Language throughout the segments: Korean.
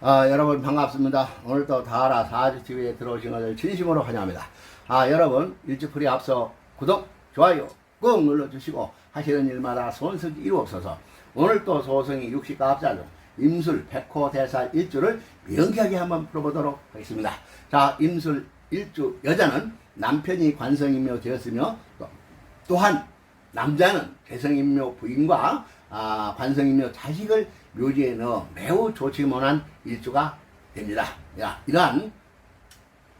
아, 여러분 반갑습니다. 오늘도 다하라 사주TV에 들어오신 것을 진심으로 환영합니다. 아, 여러분 일주풀이 앞서 구독, 좋아요 꾹 눌러주시고 하시는 일마다 손석이 이루옵소서 오늘 또 소성이 60가 앞자로 임술 백호 대사 일주를 명쾌하게 한번 풀어보도록 하겠습니다. 자, 임술 일주 여자는 남편이 관성이며 되었으며 또, 또한 남자는 개성인묘 부인과 아, 관성인묘 자식을 묘지에 넣어 매우 좋지 못한 일주가 됩니다. 야, 이러한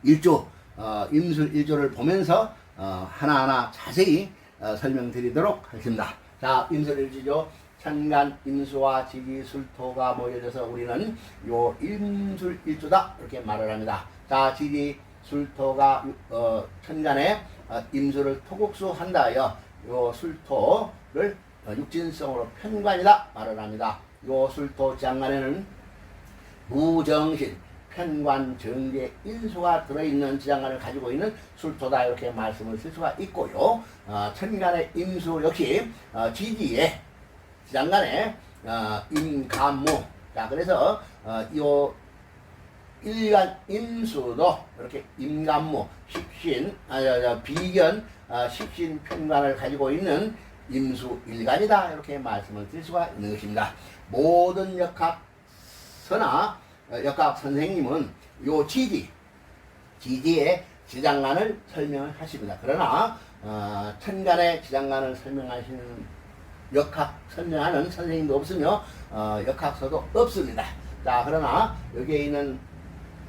일주, 어, 임술 일주를 보면서 어, 하나하나 자세히 어, 설명드리도록 하겠습니다. 자, 임술 일주죠. 천간, 임수와 지기, 술토가 모여져서 우리는 요 임술 일주다 이렇게 말을 합니다. 자, 지기, 술토가 어, 천간에 어, 임수를 토국수 한다하여 요 술토를 어, 육진성으로 편관이다 말을 합니다. 요 술토 장간에는 무정신, 편관, 정계, 인수가 들어있는 지장간을 가지고 있는 술토다 이렇게 말씀을 쓸 수가 있고요. 어, 천간의 임수 역시 어, 지지에 지장간에 어, 임감무 자 그래서 어, 요 일간 임수도 이렇게 임감무, 식신, 아, 저, 저, 비견, 아, 식신 편관을 가지고 있는 임수 일간이다 이렇게 말씀을 드릴 수가 있는 것입니다. 모든 역학서나 어, 역학 선생님은 요 지지, 지지의 지장간을 설명을 하십니다. 그러나 어, 천간의 지장간을 설명하시는 역학 설명하는 선생님도 없으며 어, 역학서도 없습니다. 자 그러나 여기에 있는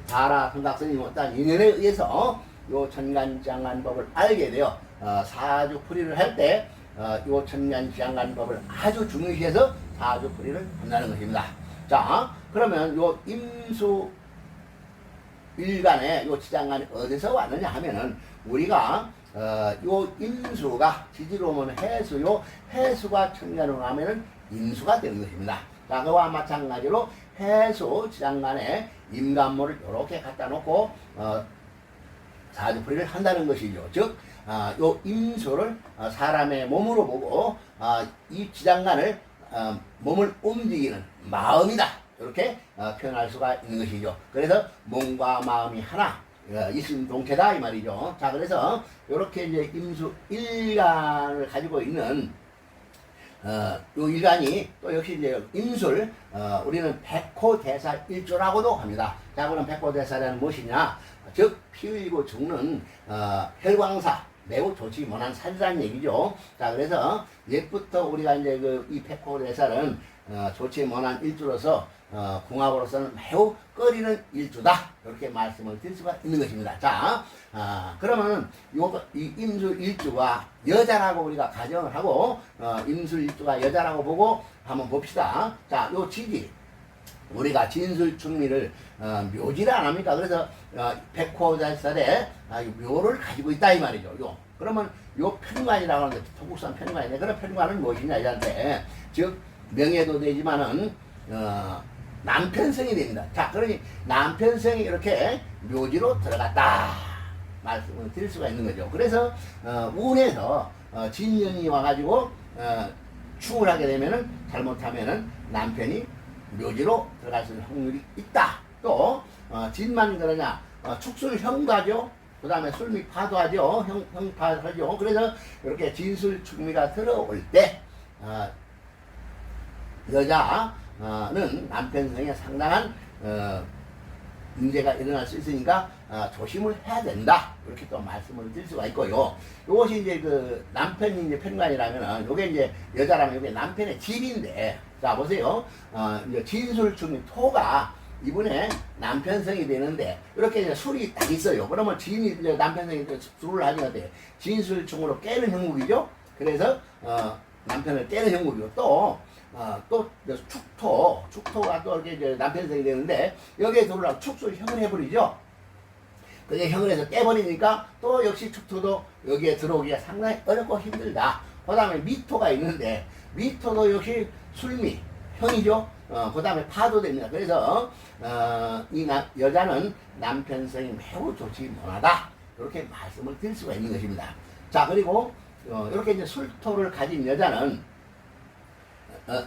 다라 성각스님 어떤 인연에 의해서 요 천간장간법을 알게 되어 어, 사주풀이를 할때 어, 요 천간장간법을 아주 중요시해서 사주풀이를 한다는 것입니다. 자 그러면 요 임수 일간에 요 지장간이 어디서 왔느냐 하면은 우리가 어, 요 임수가 지지로 오면 해수요 해수가 천간으로 하면은 임수가 되는 것입니다. 자 그와 마찬가지로 해수 지장간에 임간모를 이렇게 갖다 놓고 어, 사주풀이를 한다는 것이죠. 즉, 아, 요 임수를 어, 사람의 몸으로 보고 아, 이 지장간을 어, 몸을 움직이는 마음이다. 이렇게 어, 표현할 수가 있는 것이죠. 그래서 몸과 마음이 하나 어, 일심 동체다 이 말이죠. 자, 그래서 이렇게 이제 임수 일간을 가지고 있는 어, 요 일간이 또 역시 이제 임술, 어, 우리는 백호대사 일조라고도 합니다. 자, 그럼 백호대사라는 무엇이냐? 즉, 피 흘리고 죽는, 어, 혈광사, 매우 좋지 못한 살이라는 얘기죠. 자, 그래서 옛부터 우리가 이제 그 이 백호 대사는, 어, 좋지 못한 일주로서, 어, 궁합으로서는 매우 꺼리는 일주다. 이렇게 말씀을 드릴 수가 있는 것입니다. 자, 아, 그러면은 요, 이 임수 일주가 여자라고 우리가 가정을 하고, 어, 임수 일주가 여자라고 보고 한번 봅시다. 자, 요 지지. 우리가 진술충미를 어, 묘지를 안 합니까? 그래서 어, 백호자살에 아, 이 묘를 가지고 있다 이 말이죠. 요 그러면 요 편관이라고 하는데 토국산 편관인데 그런 편관은 무엇이냐 이한테 즉 명예도 되지만은 어, 남편성이 됩니다. 자, 그러니 남편성이 이렇게 묘지로 들어갔다 말씀을 드릴 수가 있는 거죠. 그래서 어, 운에서 어, 진년이 와가지고 어, 충을 하게 되면은 잘못하면은 남편이 묘지로 들어갈 수 있는 확률이 있다. 또 어, 진만 그러냐 어, 축술형도 하죠. 그 다음에 술미 파도 하죠. 형, 형파 하죠. 그래서 이렇게 진술 축미가 들어올 때 어, 여자는 남편 성에 상당한 어, 문제가 일어날 수 있으니까 어, 조심을 해야 된다. 이렇게 또 말씀을 드릴 수가 있고요. 이것이 이제 그 남편이 이제 편관이라면은 요게 이제 여자라면 요게 남편의 집인데 자 보세요. 어, 이제 진술충이 토가 이분의 남편성이 되는데 이렇게 이제 술이 딱 있어요. 그러면 진이 이제 남편성이 술을 하니까 돼. 진술충으로 깨는 형국이죠. 그래서 어, 남편을 깨는 형국이고 또 어, 또 축토, 축토가 또 이렇게 이제 남편성이 되는데 여기에 들어오라 축소를 형을 해버리죠. 그게 형을 해서 깨버리니까 또 역시 축토도 여기에 들어오기가 상당히 어렵고 힘들다. 그 다음에 미토가 있는데 미토도 역시 술미, 형이죠. 어, 그 다음에 파도 됩니다. 그래서 어, 이 나, 여자는 남편성이 매우 좋지 못하다. 이렇게 말씀을 드릴 수가 있는 것입니다. 자 그리고 어, 이렇게 이제 술토를 가진 여자는 어,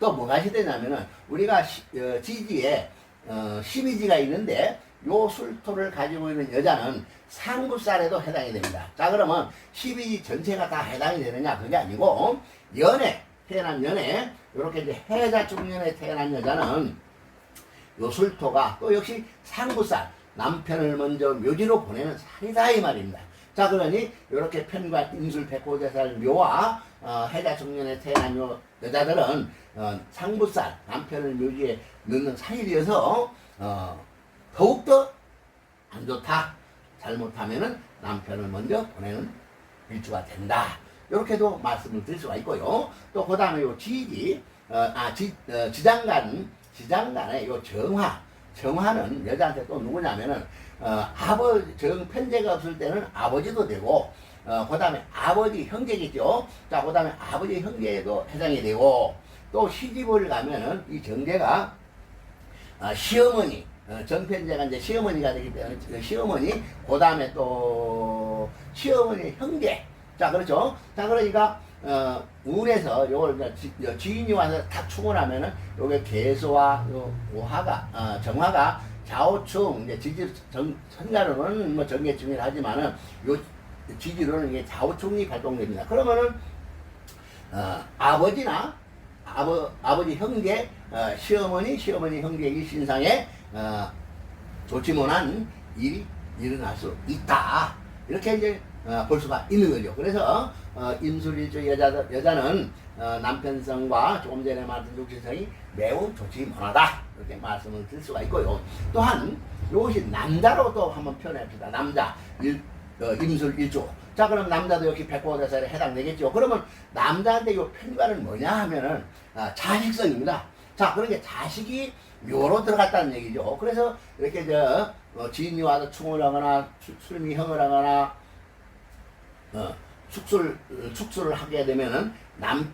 또 뭐가 시되냐면은 우리가 시, 어, 지지에 어, 12지가 있는데 요 술토를 가지고 있는 여자는 상부살에도 해당이 됩니다. 자 그러면 12지 전체가 다 해당이 되느냐 그게 아니고 연애 태어난 연애 이렇게 이제 해자 중년에 태어난 여자는 요 술토가 또 역시 상부살 남편을 먼저 묘지로 보내는 살이다 이 말입니다. 자 그러니 이렇게 편과 임술 백호대살 묘와 어, 해자 중년에 태어난 요 여자들은 어, 상부살 남편을 묘지에 넣는 살이어서 어, 더욱더 안 좋다. 잘못하면은 남편을 먼저 보내는 일주가 된다. 이렇게도 말씀을 드릴 수가 있고요. 또 그 다음에 요 지지, 어, 아, 지, 어, 지장간, 지장간의 요 정화, 정화는 여자한테 또 누구냐면은, 어, 아버지, 정, 편제가 없을 때는 아버지도 되고, 어, 그 다음에 아버지 형제겠죠. 자, 그 다음에 아버지 형제에도 해당이 되고, 또 시집을 가면은 이 정제가 아, 시어머니, 어, 전편제가 이제 시어머니가 되기 때문에 그 시어머니, 그 다음에 또 시어머니 형제. 자, 그렇죠. 자, 그러니까, 어, 운에서 요걸 지, 요 지인이 와서 다 충원하면은 요게 개수와 요 오화가, 어, 정화가 좌우충, 이제 지지, 정, 선자로는 뭐 정계충이라 하지만은 요 지지로는 이게 좌우충이 발동됩니다. 그러면은, 어, 아버지나 아버, 아버지 형제, 어, 시어머니, 시어머니 형제 이 신상에 어, 좋지 못한 일이 일어날 수 있다. 이렇게 이제 어, 볼 수가 있는 거죠. 그래서 어, 임술일주 여자 여자는 어, 남편성과 조금 전에 말한 육신성이 매우 좋지 못하다. 이렇게 말씀을 드릴 수가 있고요. 또한 이것이 남자로 또 한번 표현합시다. 남자 일, 어, 임술 일주. 자 그럼 남자도 역시 백보대살에 해당되겠죠. 그러면 남자한테 이 편관은 뭐냐 하면은 아, 자식성입니다. 자 그러니까 자식이 묘로 들어갔다는 얘기죠. 그래서 이렇게 저 어, 지인이 와서 충을 하거나 수- 술미형을 하거나 어, 축술 축술을 하게 되면은 남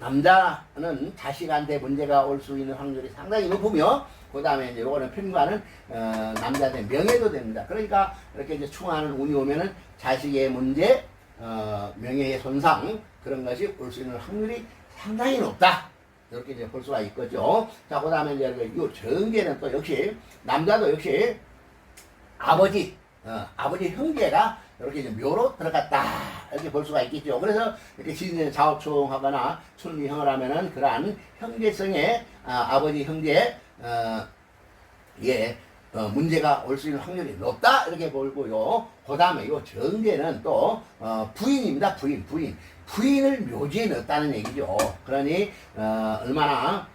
남자는 자식한테 문제가 올 수 있는 확률이 상당히 높으며 그 다음에 이제 요거는 편과는 어, 남자의 명예도 됩니다. 그러니까 이렇게 이제 충하는 운이 오면은 자식의 문제, 어, 명예의 손상 그런 것이 올 수 있는 확률이 상당히 높다. 이렇게 이제 볼 수가 있겠죠. 자, 그 다음에 이제 이 정계는 또 역시 남자도 역시 아버지, 어, 아버지 형제가 이렇게 이제 묘로 들어갔다. 이렇게 볼 수가 있겠죠. 그래서 이렇게 지진에 좌우충하거나 출미형을 하면은 그러한 형제성의 아, 아버지 형제, 어, 예, 어, 문제가 올 수 있는 확률이 높다. 이렇게 보고요. 그 다음에 요 정제는 또, 어, 부인입니다. 부인, 부인. 부인을 묘지에 넣었다는 얘기죠. 그러니, 어, 얼마나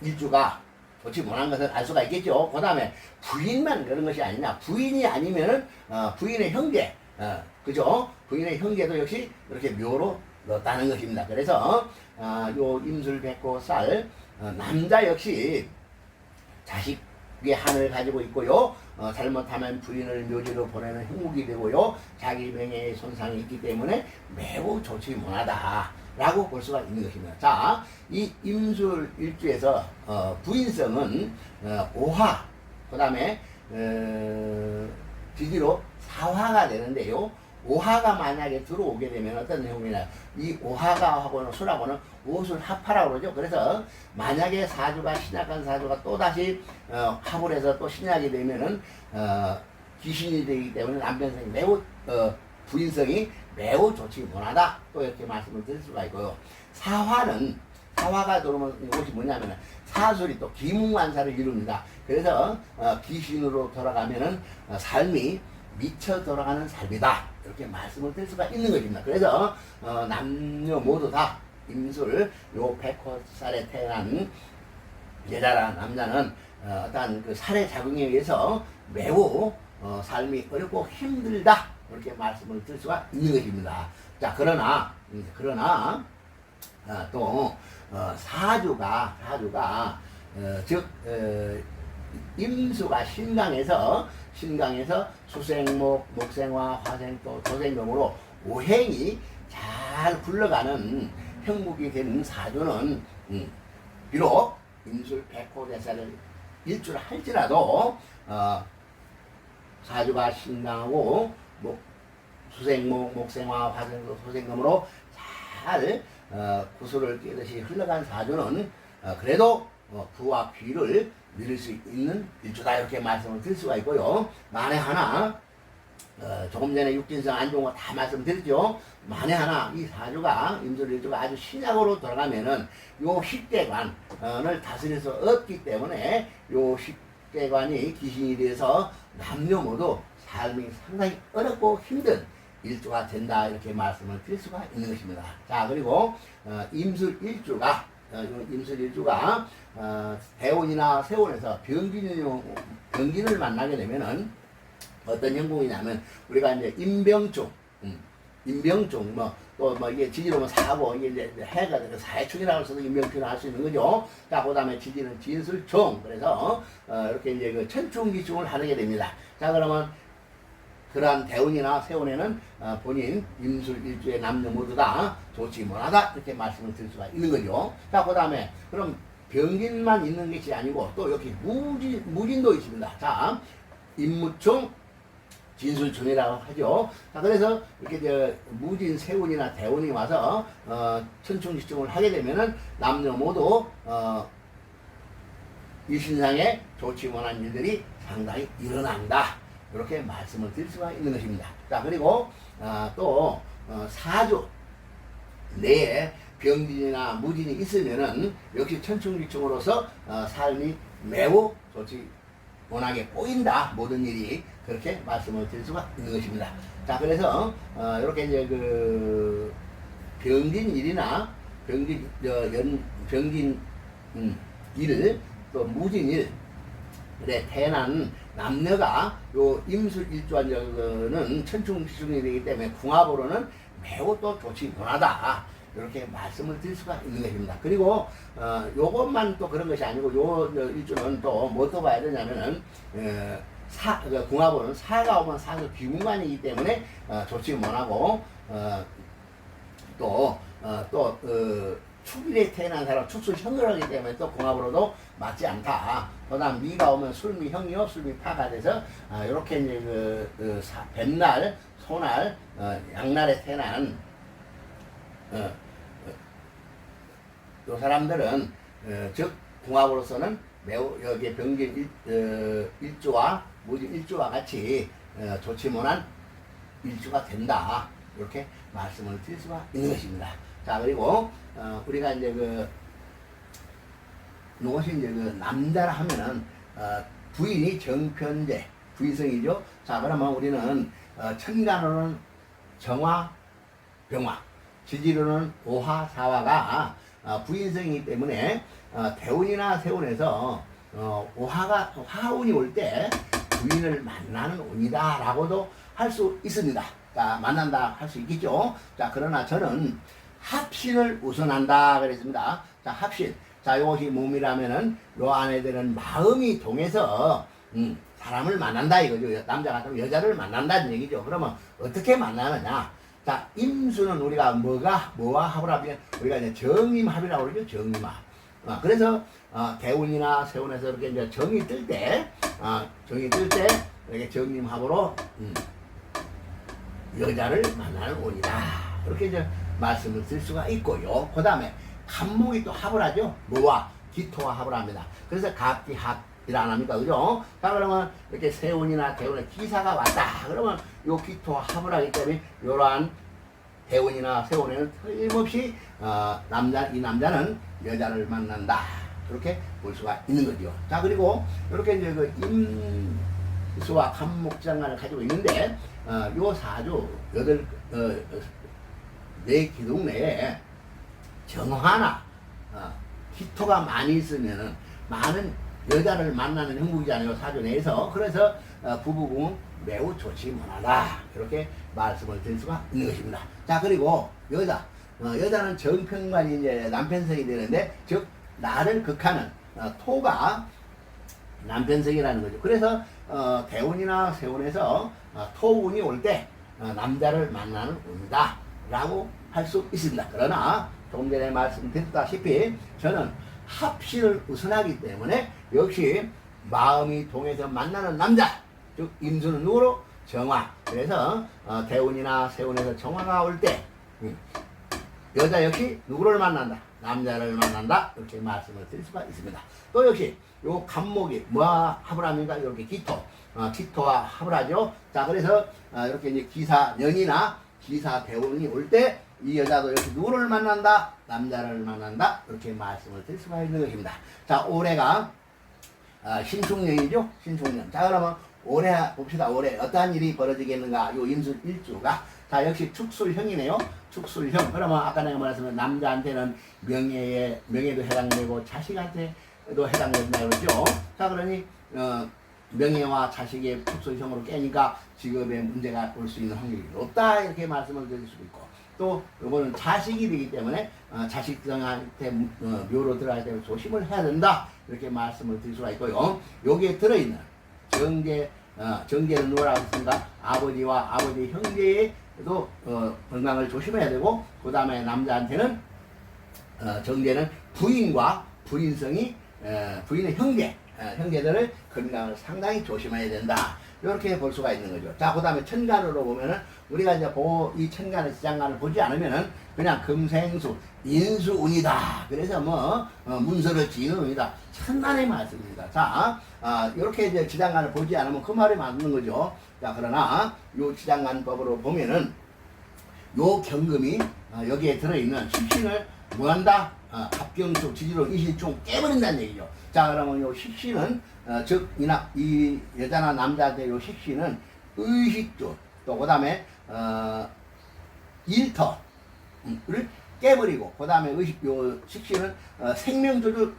일주가 좋지 못한 것을 알 수가 있겠죠. 그 다음에 부인만 그런 것이 아니냐. 부인이 아니면은, 어, 부인의 형제, 어, 그죠? 부인의 형제도 역시 이렇게 묘로 넣었다는 것입니다. 그래서, 어, 요 임술 백고 쌀, 어, 남자 역시 자식의 한을 가지고 있고요. 어, 잘못하면 부인을 묘지로 보내는 형국이 되고요. 자기 명예의 손상이 있기 때문에 매우 좋지 못하다. 라고 볼 수가 있는 것입니다. 자, 이 임술 일주에서 어, 부인성은 어, 오화, 그 다음에 어, 뒤뒤로 사화가 되는데요. 오화가 만약에 들어오게 되면 어떤 내용이냐. 이 오화가 하고는 술하고는 오술 합하라고 그러죠. 그래서 만약에 사주가 신약한 사주가 또다시 어, 합을 해서 또 신약이 되면은 어, 귀신이 되기 때문에 남편성이 매우 어, 부인성이 매우 좋지 못하다. 또 이렇게 말씀을 드릴 수가 있고요. 사화는 사화가 들어오면 이것이 뭐냐면 사술이 또 기문관사를 이룹니다. 그래서 어, 귀신으로 돌아가면은 어, 삶이 미쳐 돌아가는 삶이다. 이렇게 말씀을 드릴 수가 있는 것입니다. 그래서 어, 남녀 모두 다 임술 요 백호살에 태어난 여자라 남자는 어, 어떤 그 살의 작용에 의해서 매우 어, 삶이 어렵고 힘들다 이렇게 말씀을 드릴 수가 있는 것입니다. 자 그러나 음, 그러나 어, 또 어, 사주가 사주가 어, 즉 어, 임수가 신강에서 신강에서 수생목, 목생화, 화생 또 도생금으로 오행이 잘 굴러가는 형국이 된 사주는 음, 비록 임술 백호대사를 일주를 할지라도 어, 사주가 신강하고 목, 수생목, 목생화, 화생도 소생금으로 잘 어, 구슬을 깨듯이 흘러간 사주는 어, 그래도 어, 부와 귀를 누릴 수 있는 일주다 이렇게 말씀을 드릴 수가 있고요. 만에 하나 어, 조금 전에 육진성 안 좋은 거다 말씀드렸죠. 만에 하나 이 사주가 임술일주가 아주 신약으로 돌아가면은 요 식대관을 다스릴 수 없기 때문에 요 식대관이 귀신이 돼서 남녀 모두 삶이 상당히 어렵고 힘든 일주가 된다 이렇게 말씀을 드릴 수가 있는 것입니다. 자 그리고 어, 임술일주가 임술일주가 어, 대운이나 세운에서 병진을 만나게 되면은 어떤 형국이냐면 우리가 이제 인병중, 음, 뭐또 뭐 이게 지지로면 사고 이게 이제 해가 되고 사해충이라고 해서도 인병중을 할 수 있는 거죠. 자, 그다음에 지지는 진술중 그래서 어, 이렇게 이제 그 천충기중을 하게 됩니다. 자, 그러면 그러한 대운이나 세운에는 어, 본인 임술 일주의 남녀 모두 다 좋지 못하다 이렇게 말씀을 드릴 수가 있는 거죠. 자, 그 다음에 그럼 병진만 있는 것이 아니고 또 여기 무진 무진도 있습니다. 자, 임무총 진술중이라고 하죠. 자, 그래서 이렇게 저 무진 세운이나 대운이 와서 어, 천충지중을 하게 되면은 남녀 모두 어, 이 신상에 좋지 못한 일들이 상당히 일어난다. 이렇게 말씀을 드릴 수가 있는 것입니다. 자, 그리고 어, 또 어, 사주 내에 병진이나 무진이 있으면은 역시 천충지충으로서 어, 삶이 매우 좋지 워낙에 꼬인다 모든 일이 그렇게 말씀을 드릴 수가 있는 것입니다. 자 그래서 어, 이렇게 이제 그 병진 일이나 병진 어, 연 병진 음, 일, 또 무진 일, 그래 태어난 남녀가 요 임술 일주한적은 천충지중이 되기 때문에 궁합으로는 매우 또 좋지 못하다. 이렇게 말씀을 드릴 수가 있는 것입니다. 그리고 어, 요것만 또 그런 것이 아니고 요, 요 일주는 또 뭐또 봐야 되냐면은 에, 사, 그 궁합은 사가 오면 사서 비문관이기 때문에 어, 좋지 못하고 어, 또 어, 또 어, 축일에 태어난 사람 축술 현결하기 때문에 또 궁합으로도 맞지 않다. 그다음 미가 오면 술미 형이요 술미 파가 돼서 아, 이렇게 이제 그, 그 사, 뱀날 소날 어, 양날에 태어난 어, 어, 요 사람들은 어, 즉 궁합으로서는 매우 여기에 병진 일, 어, 일주와 무진 일주와 같이 어, 좋지 못한 일주가 된다 이렇게 말씀을 드릴 수가 있는 것입니다. 자 그리고 어, 우리가 이제 그 이것이 이제 그 남자라 하면은 어, 부인이 정편제 부인성이죠. 자 그러면 우리는 어, 천간으로는 정화, 병화, 지지로는 오화, 사화가 어, 부인성이기 때문에 어, 대운이나 세운에서 어, 오화가 화운이 올 때 부인을 만나는 운이다라고도 할 수 있습니다. 자 만난다 할 수 있겠죠. 자 그러나 저는 합신을 우선한다 그랬습니다. 자 합신. 자 이것이 몸이라면은 요 안에 드는 마음이 통해서 음, 사람을 만난다 이거죠. 여- 남자 같으면 여자를 만난다는 얘기죠. 그러면 어떻게 만나느냐? 자 임수는 우리가 뭐가 뭐와 합을 하면 우리가 이제 정임합이라고 그러죠. 정임합. 어, 그래서 어, 대운이나 세운에서 이렇게 이제 정이 뜰 때, 어, 정이 뜰 때 이렇게 정임합으로 음, 여자를 만나는 운이다. 이렇게 이제 말씀을 드릴 수가 있고요. 그 다음에 간목이 또 합을 하죠. 뭐와 기토와 합을 합니다. 그래서 갑기합이라 안 합니까? 그죠? 자, 그러면 이렇게 세운이나 대운에 기사가 왔다. 그러면 요 기토와 합을 하기 때문에 이러한 대운이나 세운에는 틀림없이 어, 남자 이 남자는 여자를 만난다. 그렇게 볼 수가 있는 거죠. 자 그리고 이렇게 이제 그 임수와 간목장관을 가지고 있는데 어, 요 사주 여덟 어, 어, 네 기둥 내에 정화나 어, 기토가 많이 있으면은 많은 여자를 만나는 형국이잖아요 사주 내에서. 그래서 어, 부부궁은 매우 좋지 못하다. 이렇게 말씀을 드릴 수가 있는 것입니다. 자 그리고 여자. 어, 여자는 정편관이 이제 남편성이 되는데 즉 나를 극하는 어, 토가 남편성이라는 거죠. 그래서 어, 대운이나 세운에서 어, 토운이 올 때 어, 남자를 만나는 운이다 라고 할 수 있습니다. 그러나 조금 전에 말씀드렸다시피 저는 합신을 우선하기 때문에 역시 마음이 통해서 만나는 남자 즉 임수는 누구로? 정화 그래서 어, 대운이나 세운에서 정화가 올때 음, 여자 역시 누구를 만난다? 남자를 만난다. 이렇게 말씀을 드릴 수가 있습니다. 또 역시 요 간목이 뭐와 합을 합니까? 이렇게 기토. 어, 기토와 합을 하죠. 자, 그래서 어, 이렇게 이제 기사 년이나 기사 대운이 올 때 이 여자도 역시 누구를 만난다? 남자를 만난다. 이렇게 말씀을 드릴 수가 있는 것입니다. 자, 올해가 아, 신축년이죠. 신축년. 자, 그러면 올해 봅시다. 올해 어떠한 일이 벌어지겠는가? 요 임술 일주가. 자, 역시 축술형이네요. 축술형. 그러면 아까 내가 말했지만 남자한테는 명예에, 명예도 해당되고 자식한테도 해당된다 그러죠. 자, 그러니, 어, 명예와 자식의 축술형으로 깨니까 직업에 문제가 올 수 있는 확률이 높다. 이렇게 말씀을 드릴 수도 있고. 또, 이거는 자식이 되기 때문에, 어, 자식들한테 어, 묘로 들어갈 때 조심을 해야 된다. 이렇게 말씀을 드릴 수가 있고요. 여기에 들어있는 정계, 어, 정계는 누구라고 했습니까? 아버지와 아버지 형제에 도 어, 건강을 조심해야 되고, 그 다음에 남자한테는 어, 정제는 부인과 부인성이 어, 부인의 형제, 어, 형제들을 건강을 상당히 조심해야 된다. 이렇게 볼 수가 있는 거죠. 자, 그 다음에 천간으로 보면은 우리가 이제 보, 이 천간을 지장간을 보지 않으면은 그냥 금생수, 인수운이다. 그래서 뭐 어, 문서를 지는 운이다. 천만의 말씀입니다. 자, 아, 이렇게 이제 지장간을 보지 않으면 그 말이 맞는 거죠. 자, 그러나 요 지장간법으로 보면은 요 경금이 어, 여기에 들어있는 식신을 뭐한다? 어, 합경수 지지로 이실중 깨버린다는 얘기죠. 자 그러면 요 식신은 어, 즉 이나 이 여자나 남자한테 요 식신은 의식주 또 그다음에 어, 일터를 깨버리고 그다음에 의식 요 식신은 어, 생명주를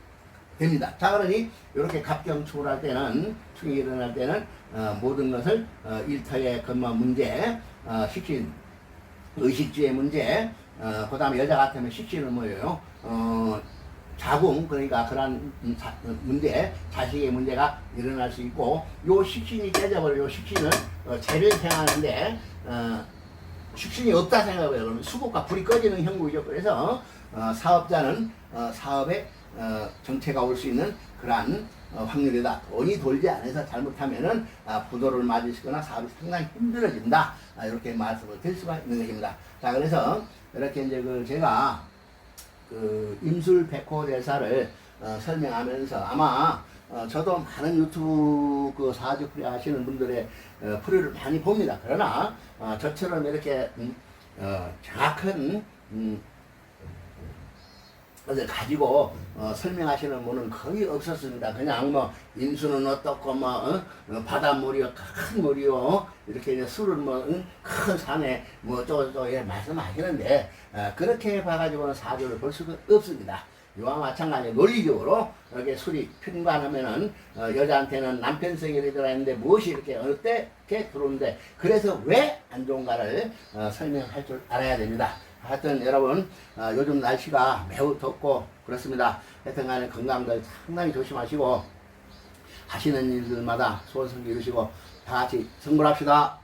됩니다. 자 그러니 이렇게 갑경축을 할 때는 축이 일어날 때는 어, 모든 것을 어, 일터의 근무 문제 어, 식신 의식주의 문제, 어, 그 다음에 여자 같으면 식신은 뭐예요? 어, 자궁, 그러니까 그런 문제, 자식의 문제가 일어날 수 있고, 요 식신이 깨져버려, 요 식신은 어, 재를 생하는데, 어, 식신이 없다 생각해요. 그러면 수국과 불이 꺼지는 형국이죠. 그래서 어, 사업자는 어, 사업에 어, 정체가 올 수 있는 그러한 어, 확률이다. 돈이 돌지 않아서 잘못하면은 아, 부도를 맞으시거나 사업이 상당히 힘들어진다. 아, 이렇게 말씀을 드릴 수가 있는 것입니다. 자, 그래서 이렇게 이제 그 제가 그 임술 백호 대사를 어, 설명하면서 아마 어, 저도 많은 유튜브 그 사주풀이 하시는 분들의 어, 풀이를 많이 봅니다. 그러나 어, 저처럼 이렇게 음, 어, 정확한 음, 가지고 어, 설명하시는 분은 거의 없었습니다. 그냥 뭐 인수는 어떻고 뭐 어? 어, 바닷물이요 큰 물이요 이렇게 이제 술은 뭐큰 산에 뭐 어쩌고저쩌고 예, 말씀하시는데 어, 그렇게 봐가지고는 사주를 볼 수가 없습니다. 이와 마찬가지 논리적으로 이렇게 술이 편관하면은 어, 여자한테는 남편성이 들어있는데 무엇이 이렇게 어떻게 들어오는데 그래서 왜 안 좋은가를 어, 설명할 줄 알아야 됩니다. 하여튼 여러분 어, 요즘 날씨가 매우 덥고 그렇습니다. 하여튼 간에 건강들 상당히 조심하시고 하시는 일들마다 소원성 이루시고 다 같이 성불합시다.